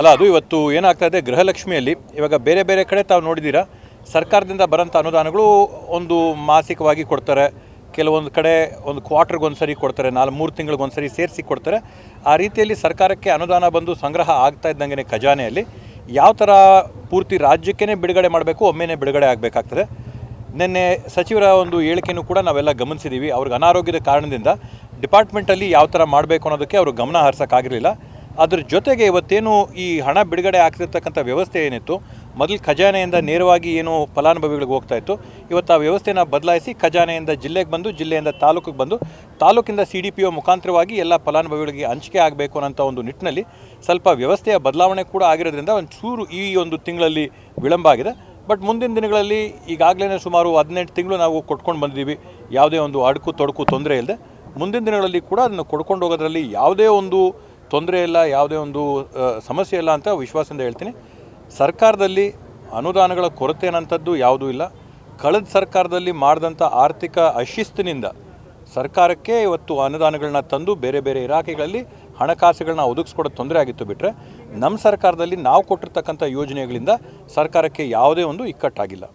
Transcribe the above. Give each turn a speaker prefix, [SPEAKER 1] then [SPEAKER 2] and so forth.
[SPEAKER 1] ಅಲ್ಲ, ಅದು ಇವತ್ತು ಏನಾಗ್ತಾ ಇದೆ, ಗೃಹಲಕ್ಷ್ಮಿಯಲ್ಲಿ ಇವಾಗ ಬೇರೆ ಬೇರೆ ಕಡೆ ತಾವು ನೋಡಿದ್ದೀರಾ? ಸರ್ಕಾರದಿಂದ ಬರೋಂಥ ಅನುದಾನಗಳು ಒಂದು ಮಾಸಿಕವಾಗಿ ಕೊಡ್ತಾರೆ, ಕೆಲವೊಂದು ಕಡೆ ಒಂದು ಕ್ವಾರ್ಟರ್ಗೆ ಒಂದು ಸರಿ ಕೊಡ್ತಾರೆ ನಾಲ್ಕು ಮೂರು ತಿಂಗಳಿಗೆ ಒಂದು ಸರಿ ಸೇರಿಸಿ ಕೊಡ್ತಾರೆ. ಆ ರೀತಿಯಲ್ಲಿ ಸರ್ಕಾರಕ್ಕೆ ಅನುದಾನ ಬಂದು ಸಂಗ್ರಹ ಆಗ್ತಾ ಇದ್ದಂಗೆ ಖಜಾನೆಯಲ್ಲಿ ಯಾವ ಥರ ಪೂರ್ತಿ ರಾಜ್ಯಕ್ಕೇ ಬಿಡುಗಡೆ ಮಾಡಬೇಕು, ಒಮ್ಮೆನೇ ಬಿಡುಗಡೆ ಆಗಬೇಕಾಗ್ತದೆ. ನಿನ್ನೆ ಸಚಿವರ ಒಂದು ಹೇಳಿಕೆಯೂ ಕೂಡ ನಾವೆಲ್ಲ ಗಮನಿಸಿದ್ದೀವಿ ಅವ್ರಿಗೆ ಅನಾರೋಗ್ಯದ ಕಾರಣದಿಂದ ಡಿಪಾರ್ಟ್ಮೆಂಟಲ್ಲಿ ಯಾವ ಥರ ಮಾಡಬೇಕು ಅನ್ನೋದಕ್ಕೆ ಅವರು ಗಮನ ಹರಿಸೋಕ್ಕಾಗಿರಲಿಲ್ಲ. ಅದ್ರ ಜೊತೆಗೆ ಇವತ್ತೇನು ಈ ಹಣ ಬಿಡುಗಡೆ ಆಗ್ತಿರ್ತಕ್ಕಂಥ ವ್ಯವಸ್ಥೆ ಏನಿತ್ತು? ಮೊದಲು ಖಜಾನೆಯಿಂದ ನೇರವಾಗಿ ಏನು ಫಲಾನುಭವಿಗಳಿಗೆ ಹೋಗ್ತಾ ಇತ್ತು. ಇವತ್ತು ಆ ವ್ಯವಸ್ಥೆನ ಬದಲಾಯಿಸಿ ಖಜಾನೆಯಿಂದ ಜಿಲ್ಲೆಗೆ ಬಂದು, ಜಿಲ್ಲೆಯಿಂದ ತಾಲೂಕಿಗೆ ಬಂದು, ತಾಲೂಕಿಂದ ಸಿ ಡಿ ಪಿ ಒ ಮುಖಾಂತರವಾಗಿ ಎಲ್ಲ ಫಲಾನುಭವಿಗಳಿಗೆ ಹಂಚಿಕೆ ಆಗಬೇಕು ಅನ್ನೋಂಥ ಒಂದು ನಿಟ್ಟಿನಲ್ಲಿ ಸ್ವಲ್ಪ ವ್ಯವಸ್ಥೆಯ ಬದಲಾವಣೆ ಕೂಡ ಆಗಿರೋದ್ರಿಂದ ಒಂದು ಚೂರು ಈ ಒಂದು ತಿಂಗಳಲ್ಲಿ ವಿಳಂಬ ಆಗಿದೆ. ಬಟ್ ಮುಂದಿನ ದಿನಗಳಲ್ಲಿ ಈಗಾಗಲೇ ಸುಮಾರು ಹದಿನೆಂಟು ತಿಂಗಳು ನಾವು ಕೊಟ್ಕೊಂಡು ಬಂದಿದ್ದೀವಿ. ಯಾವುದೇ ಒಂದು ಅಡುಕು ತೊಡಕು ತೊಂದರೆ ಇಲ್ಲದೆ ಮುಂದಿನ ದಿನಗಳಲ್ಲಿ ಕೂಡ ಅದನ್ನು ಕೊಡ್ಕೊಂಡು ಹೋಗೋದ್ರಲ್ಲಿ ಯಾವುದೇ ಒಂದು ತೊಂದರೆ ಇಲ್ಲ, ಯಾವುದೇ ಒಂದು ಸಮಸ್ಯೆ ಇಲ್ಲ ಅಂತ ವಿಶ್ವಾಸದಿಂದ ಹೇಳ್ತೀನಿ. ಸರ್ಕಾರದಲ್ಲಿ ಅನುದಾನಗಳ ಕೊರತೆ ಅನ್ನೋಂಥದ್ದು ಯಾವುದೂ ಇಲ್ಲ. ಕಳೆದ ಸರ್ಕಾರದಲ್ಲಿ ಮಾಡಿದಂಥ ಆರ್ಥಿಕ ಅಶಿಸ್ತಿನಿಂದ ಸರ್ಕಾರಕ್ಕೆ ಇವತ್ತು ಅನುದಾನಗಳನ್ನ ತಂದು ಬೇರೆ ಬೇರೆ ಇಲಾಖೆಗಳಲ್ಲಿ ಹಣಕಾಸುಗಳನ್ನ ಒದಗಿಸ್ಕೊಡೋ ತೊಂದರೆ ಆಗಿತ್ತು ಬಿಟ್ಟರೆ ನಮ್ಮ ಸರ್ಕಾರದಲ್ಲಿ ನಾವು ಕೊಟ್ಟಿರ್ತಕ್ಕಂಥ ಯೋಜನೆಗಳಿಂದ ಸರ್ಕಾರಕ್ಕೆ ಯಾವುದೇ ಒಂದು ಇಕ್ಕಟ್ಟಾಗಿಲ್ಲ.